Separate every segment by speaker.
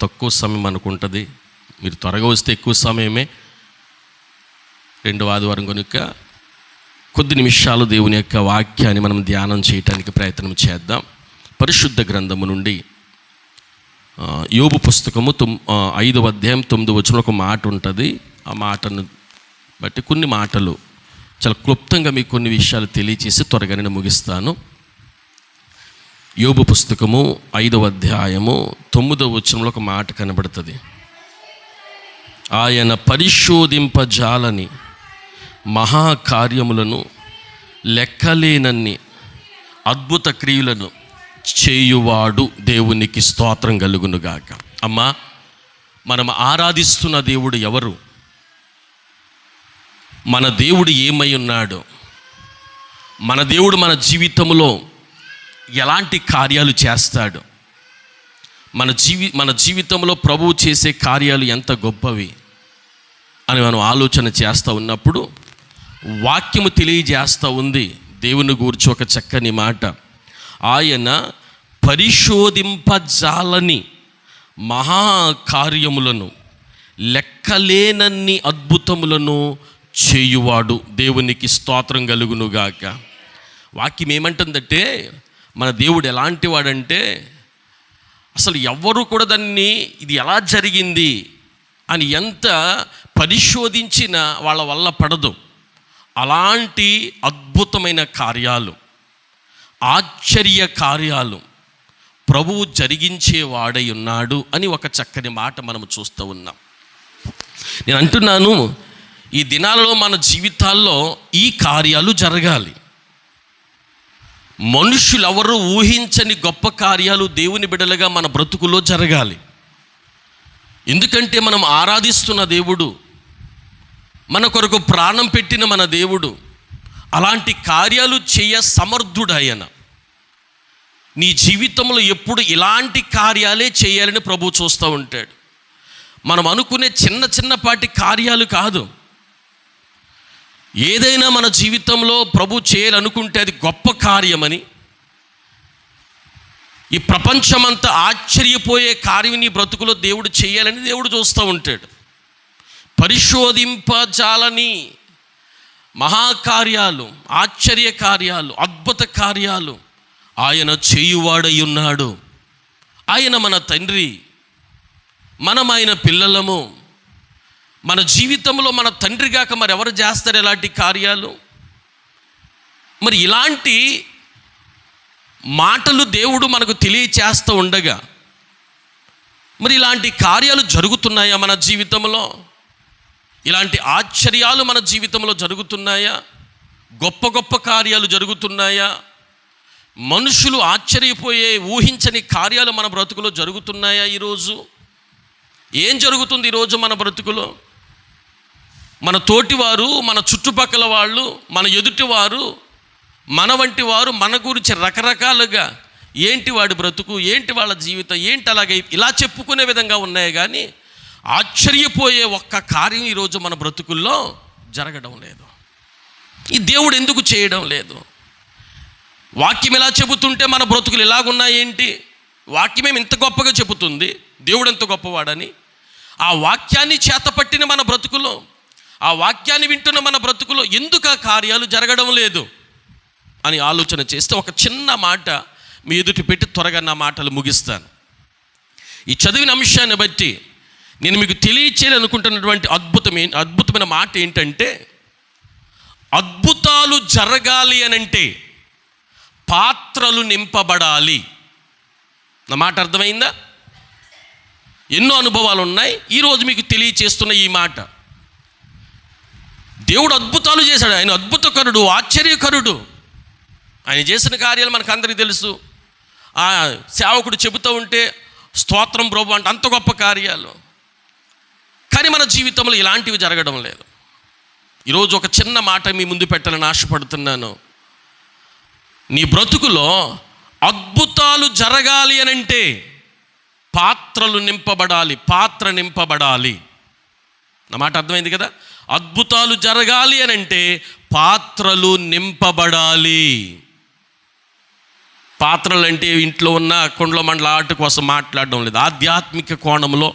Speaker 1: తక్కువ సమయం అనుకుంటుంది. మీరు త్వరగా వస్తే ఎక్కువ సమయమే. రెండవ ఆదివారం కనుక కొద్ది నిమిషాలు దేవుని యొక్క వాక్యాన్ని మనం ధ్యానం చేయటానికి ప్రయత్నం చేద్దాం. పరిశుద్ధ గ్రంథము నుండి ఆ, యోబు పుస్తకము తొమ్ ఐదవ అధ్యాయం తొమ్మిది వచ్చిన ఒక మాట ఉంటుంది. ఆ మాటను బట్టి కొన్ని మాటలు చాలా క్లుప్తంగా మీకు కొన్ని విషయాలు తెలియచేసి త్వరగా నేను ముగిస్తాను. యోబు పుస్తకము ఐదవ అధ్యాయము తొమ్మిదవ వచనంలో ఒక మాట కనబడుతుంది. ఆయన పరిశోధింపజాలని మహాకార్యములను లెక్కలేనన్ని అద్భుత క్రియలను చేయువాడు దేవునికి స్తోత్రం కలుగునుగాక అమ్మా మనం ఆరాధిస్తున్న దేవుడు ఎవరు? మన దేవుడు ఏమై ఉన్నాడు? మన దేవుడు మన జీవితంలో ఎలాంటి కార్యాలు చేస్తాడు? మన జీవి మన జీవితంలో ప్రభువు చేసే కార్యాలు ఎంత గొప్పవి? అని మనం ఆలోచన చేస్తూ ఉన్నప్పుడు వాక్యము తెలియజేస్తూ ఉంది. దేవుని గూర్చి ఒక చక్కని మాట. ఆయన పరిశోధింపజాలని మహాకార్యములను లెక్కలేనన్ని అద్భుతములను చేయువాడు. దేవునికి స్తోత్రం కలుగునుగాక. వాక్యం ఏమంటుందంటే మన దేవుడు ఎలాంటి వాడంటే అసలు ఎవ్వరూ కూడా దాన్ని ఇది ఎలా జరిగింది అని ఎంత పరిశోధించిన వాళ్ళ వల్ల పడదు. అలాంటి అద్భుతమైన కార్యాలు ఆశ్చర్య కార్యాలు ప్రభువు జరిగించేవాడై ఉన్నాడు అని ఒక చక్కని మాట మనం చూస్తూ ఉన్నాం. నేను అంటున్నాను ఈ దినాలలో మన జీవితాల్లో ఈ కార్యాలు జరగాలి. మనుషులు ఎవరు ఊహించని గొప్ప కార్యాలు దేవుని బిడలుగా మన బ్రతుకులో జరగాలి. ఎందుకంటే మనం ఆరాధిస్తున్న దేవుడు మన కొరకు ప్రాణం పెట్టిన మన దేవుడు అలాంటి కార్యాలు చేయ సమర్థుడు ఆయన నీ జీవితంలో ఎప్పుడు ఇలాంటి కార్యాలే చేయాలని ప్రభు చూస్తూ ఉంటాడు. మనం అనుకునే చిన్న చిన్నపాటి కార్యాలు కాదు. ఏదైనా మన జీవితంలో ప్రభు చేయాలనుకుంటే అది గొప్ప కార్యమని ఈ ప్రపంచమంతా ఆశ్చర్యపోయే కార్యం నీ బ్రతుకులో దేవుడు చేయాలని దేవుడు చూస్తూ ఉంటాడు. పరిశోధింపజాలని మహాకార్యాలు ఆశ్చర్య కార్యాలు అద్భుత కార్యాలు ఆయన చేయువాడై ఉన్నాడు. ఆయన మన తండ్రి మనం ఆయన పిల్లలము. మన జీవితంలో మన తండ్రి గాక మరి ఎవరు చేస్తారు ఇలాంటి కార్యాలు? మరి ఇలాంటి మాటలు దేవుడు మనకు తెలియచేస్తూ ఉండగా మరి ఇలాంటి కార్యాలు జరుగుతున్నాయా మన జీవితంలో? ఇలాంటి ఆశ్చర్యాలు మన జీవితంలో జరుగుతున్నాయా? గొప్ప గొప్ప కార్యాలు జరుగుతున్నాయా? మనుషులు ఆశ్చర్యపోయే ఊహించని కార్యాలు మన బ్రతుకులో జరుగుతున్నాయా ఈరోజు? ఏం జరుగుతుంది ఈరోజు మన బ్రతుకులో? మన తోటివారు మన చుట్టుపక్కల వాళ్ళు మన ఎదుటివారు మన వంటి వారు మన గురించి రకరకాలుగా ఏంటి వాడి బ్రతుకు ఏంటి వాళ్ళ జీవితం ఏంటి అలాగే ఇలా చెప్పుకునే విధంగా ఉన్నాయి కానీ ఆశ్చర్యపోయే ఒక్క కార్యం ఈరోజు మన బ్రతుకుల్లో జరగడం లేదు. ఈ దేవుడు ఎందుకు చేయడం లేదు? వాక్యం ఎలా చెబుతుంటే మన బ్రతుకులు ఇలాగున్నాయేంటి వాక్యమేం ఇంత గొప్పగా చెబుతుంది? దేవుడు ఎంత గొప్పవాడని? ఆ వాక్యాన్ని చేతపట్టిన మన బ్రతుకులో ఆ వాక్యాన్ని వింటున్న మన బ్రతుకులో ఎందుకు ఆ కార్యాలు జరగడం లేదు? అని ఆలోచన చేస్తే ఒక చిన్న మాట మీ ఎదుటి పెట్టి త్వరగా నా మాటలు ముగిస్తాను. ఈ చదివిన అంశాన్ని బట్టి నేను మీకు తెలియచేయాలనుకుంటున్నటువంటి అద్భుతమైన అద్భుతమైన మాట ఏంటంటే అద్భుతాలు జరగాలి అనంటే పాత్రలు నింపబడాలి. నా మాట అర్థమైందా? ఎన్నో అనుభవాలు ఉన్నాయి ఈరోజు మీకు తెలియచేస్తున్న ఈ మాట. దేవుడు అద్భుతాలు చేశాడు. ఆయన అద్భుతకరుడు ఆశ్చర్యకరుడు. ఆయన చేసిన కార్యాలు మనకు అందరికీ తెలుసు. ఆ సేవకుడు చెబుతూ ఉంటే స్తోత్రం ప్రభు అంటే అంత గొప్ప కార్యాలు. కానీ మన జీవితంలో ఇలాంటివి జరగడం లేదు. ఈరోజు ఒక చిన్న మాట మీ ముందు పెట్టాలని ఆశపడుతున్నాను. నీ బ్రతుకులో అద్భుతాలు జరగాలి అని అంటే పాత్రలు నింపబడాలి పాత్ర నింపబడాలి. నా మాట అర్థమైంది కదా? అద్భుతాలు జరగాలి అని అంటే పాత్రలు నింపబడాలి. పాత్రలు అంటే ఇంట్లో ఉన్న కుండల మండల ఆట కోసం మాట్లాడడం లేదు. ఆధ్యాత్మిక కోణంలో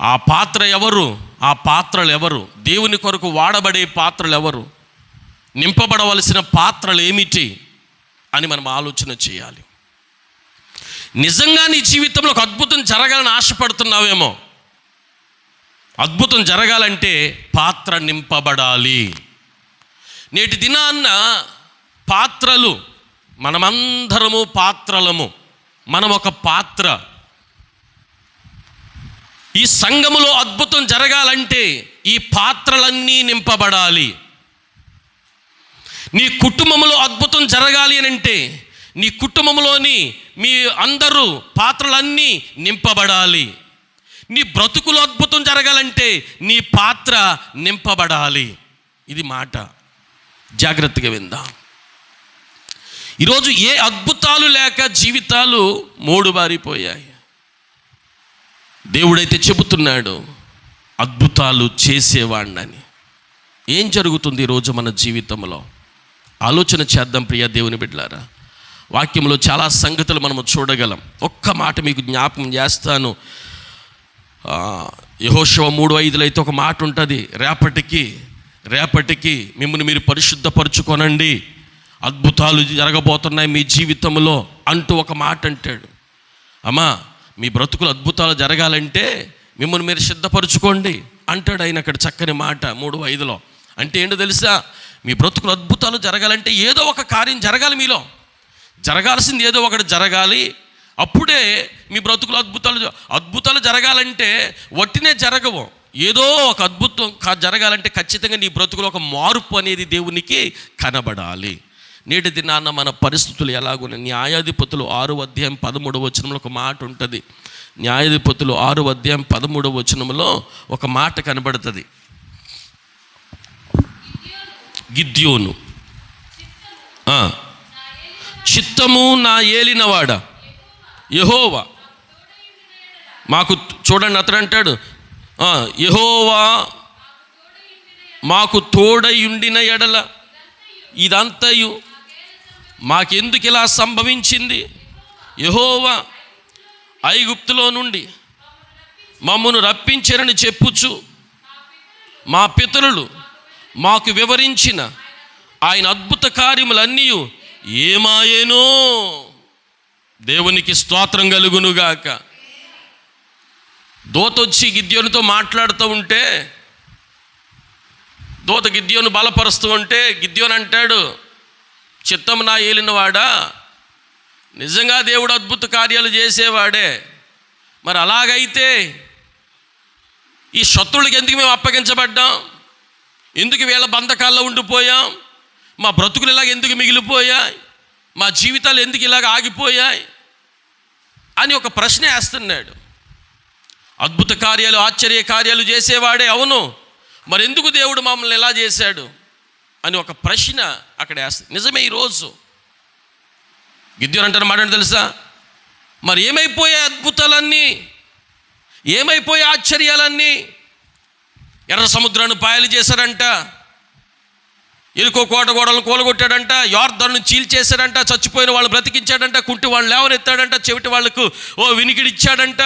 Speaker 1: ఆ పాత్ర ఎవరు? ఆ పాత్రలు ఎవరు? దేవుని కొరకు వాడబడే పాత్రలు ఎవరు? నింపబడవలసిన పాత్రలు ఏమిటి అని మనం ఆలోచన చేయాలి. నిజంగా నీ జీవితంలో ఒక అద్భుతం జరగాలని ఆశపడుతున్నావేమో? అద్భుతం జరగాలంటే పాత్ర నింపబడాలి. నేటి దినాన్న పాత్రలు మనమందరము పాత్రలము. మనం ఒక పాత్ర. ఈ సంఘములో అద్భుతం జరగాలంటే ఈ పాత్రలన్నీ నింపబడాలి. నీ కుటుంబంలో అద్భుతం జరగాలి అని అంటే నీ కుటుంబంలోని మీ అందరూ పాత్రలన్నీ నింపబడాలి. నీ బ్రతుకులో అద్భుతం జరగాలంటే నీ పాత్ర నింపబడాలి. ఇది మాట. జాగ్రత్తగా విందాం. ఈరోజు ఏ అద్భుతాలు లేక జీవితాలు మూడు బారిపోయాయి దేవుడైతే చెబుతున్నాడు అద్భుతాలు చేసేవాడినని ఏం జరుగుతుంది ఈరోజు మన జీవితంలో? ఆలోచన చేద్దాం ప్రియా దేవుని బిడ్డలారా. వాక్యంలో చాలా సంగతులు మనము చూడగలం. ఒక్క మాట మీకు జ్ఞాపకం చేస్తాను. యహోశివ మూడు ఐదులో అయితే ఒక మాట ఉంటుంది. రేపటికి రేపటికి మిమ్మల్ని మీరు పరిశుద్ధపరచుకోనండి. అద్భుతాలు జరగబోతున్నాయి మీ జీవితంలో అంటూ ఒక మాట అంటాడు. అమ్మా మీ బ్రతుకులు అద్భుతాలు జరగాలంటే మిమ్మల్ని మీరు సిద్ధపరచుకోండి అంటాడు ఆయన అక్కడ చక్కని మాట మూడు ఐదులో. అంటే ఏంటో తెలుసా? మీ బ్రతుకులు అద్భుతాలు జరగాలంటే ఏదో ఒక కార్యం జరగాలి మీలో. జరగాల్సింది ఏదో ఒకటి జరగాలి. అప్పుడే మీ బ్రతుకులు అద్భుతాలు అద్భుతాలు జరగాలంటే వట్టినే జరగవు. ఏదో ఒక అద్భుతం కా- జరగాలంటే ఖచ్చితంగా నీ బ్రతుకులో ఒక మార్పు అనేది దేవునికి కనబడాలి. నేటి దినాన్న మన పరిస్థితులు ఎలాగున్నాయి న్యాయాధిపతులు ఆరు అధ్యాయం పదమూడవ వచనంలో ఒక మాట ఉంటుంది. న్యాయాధిపతులు ఆరు అధ్యాయం పదమూడవ వచనంలో ఒక మాట కనబడుతుంది. గిద్యోను. చిత్తము నా ఏలినవాడ. యహోవా. మాకు చూడండి అతడు అంటాడు యహోవా మాకు మాకు తోడయుండిన ఎడల ఇదంతయు మాకెందుకు ఇలా సంభవించింది? యహోవా ఐగుప్తులో నుండి మమ్మను రప్పించరని చెప్పుచు మా పితరులు మాకు వివరించిన ఆయన అద్భుత కార్యములన్నీ ఏమాయేనో? దేవునికి స్తోత్రం కలుగునుగాక. దోతొచ్చి గిద్యోనితో మాట్లాడుతూ ఉంటే దోత గిద్యోను బలపరుస్తూ ఉంటే గిద్యోని అంటాడు చిత్తం నా ఏలినవాడా? నిజంగా దేవుడు అద్భుత కార్యాలు చేసేవాడే. మరి అలాగైతే ఈ శత్రువులకి ఎందుకు మేము అప్పగించబడ్డాం? ఎందుకు వీళ్ళ బంధకాల్లో ఉండిపోయాం? మా బ్రతుకులు ఇలాగ ఎందుకు మిగిలిపోయాయి? మా జీవితాలు ఎందుకు ఇలాగ ఆగిపోయాయి? అని ఒక ప్రశ్న వేస్తున్నాడు. అద్భుత కార్యాలు ఆశ్చర్య కార్యాలు చేసేవాడే అవును. మరి ఎందుకు దేవుడు మమ్మల్ని ఎలా చేశాడు? అని ఒక ప్రశ్న అక్కడ వేస్తుంది. నిజమే ఈరోజు గిద్యోని అంటారు మాట తెలుసా? మరి ఏమైపోయే అద్భుతాలన్నీ? ఏమైపోయే ఆశ్చర్యాలన్నీ? ఎర్ర సముద్రాన్ని పాయలు చేశారంట ఎరుకో కోట గోడలను కూలగొట్టాడంట. యార్దాన్ని చీల్చేశాడంట. చచ్చిపోయిన వాళ్ళు బ్రతికించాడంట. కుంటి వాళ్ళు లేవనెత్తాడంట. చెవిటి వాళ్ళకు ఓ వినికిడిచ్చాడంట.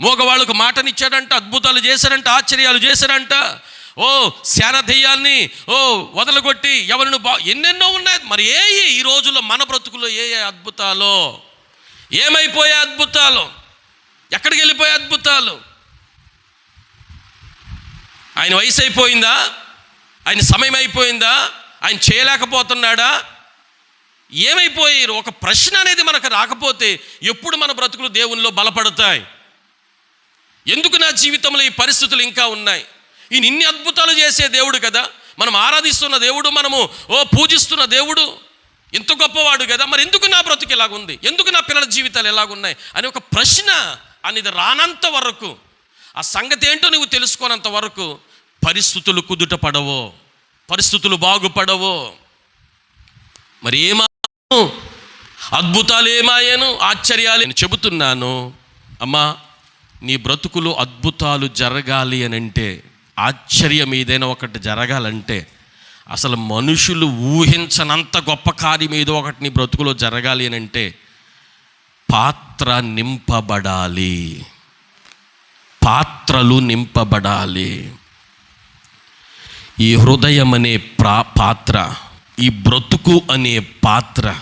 Speaker 1: మగవాళ్ళకు మాటనిచ్చాడంట అద్భుతాలు చేశాడంట ఆశ్చర్యాలు చేశాడంట. ఓ శానధేయాల్ని ఓ వదలగొట్టి ఎవరిని బా ఎన్నెన్నో ఉన్నాయి. మరి ఏ ఈ రోజుల్లో మన బ్రతుకులో ఏ ఏ అద్భుతాలు? ఏమైపోయే అద్భుతాలు? ఎక్కడికి వెళ్ళిపోయే అద్భుతాలు? ఆయన వయసు అయిపోయిందా? ఆయన సమయం అయిపోయిందా? ఆయన చేయలేకపోతున్నాడా? ఏమైపోయారు? ఒక ప్రశ్న అనేది మనకు రాకపోతే ఎప్పుడు మన బ్రతుకులు దేవునిలో బలపడతాయి. ఎందుకు నా జీవితంలో ఈ పరిస్థితులు ఇంకా ఉన్నాయి? ఈయన ఇన్ని అద్భుతాలు చేసే దేవుడు కదా? మనం ఆరాధిస్తున్న దేవుడు మనము ఓ పూజిస్తున్న దేవుడు ఇంత గొప్పవాడు కదా? మరి ఎందుకు నా బ్రతుకు ఎలాగుంది ఎందుకు నా పిల్లల జీవితాలు ఎలాగున్నాయి అని ఒక ప్రశ్న అనేది రానంత వరకు ఆ సంగతి ఏంటో నువ్వు తెలుసుకోనంత వరకు పరిస్థితులు కుదుట పడవో. పరిస్థితులు బాగుపడవో. మరి ఏమా? అద్భుతాలు ఏమాయను ఆశ్చర్యాలు నేను చెబుతున్నాను అమ్మా నీ బ్రతుకులో అద్భుతాలు జరగాలి అని అంటే ఆశ్చర్యం ఏదైనా ఒకటి జరగాలంటే అసలు మనుషులు ఊహించనంత గొప్ప కార్యం ఏదో ఒకటి నీ బ్రతుకులో జరగాలి అని అంటే పాత్ర నింపబడాలి. పాత్రలు నింపబడాలి. ఈ హృదయం అనే ప్రా పాత్ర ఈ బ్రతుకు అనే పాత్ర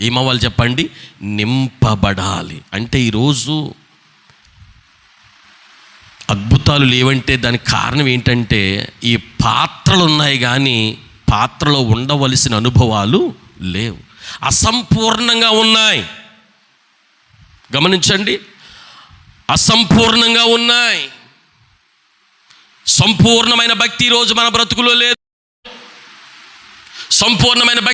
Speaker 1: ఏమవ్వాలి చెప్పండి? నింపబడాలి. అంటే ఈరోజు అద్భుతాలు లేవంటే దానికి కారణం ఏంటంటే ఈ పాత్రలు ఉన్నాయి కానీ పాత్రలో ఉండవలసిన అనుభవాలు లేవు. అసంపూర్ణంగా ఉన్నాయి. గమనించండి. అసంపూర్ణంగా ఉన్నాయి. సంపూర్ణమైన భక్తి ఈరోజు మన బ్రతుకులో లేదు. సంపూర్ణమైన భక్తి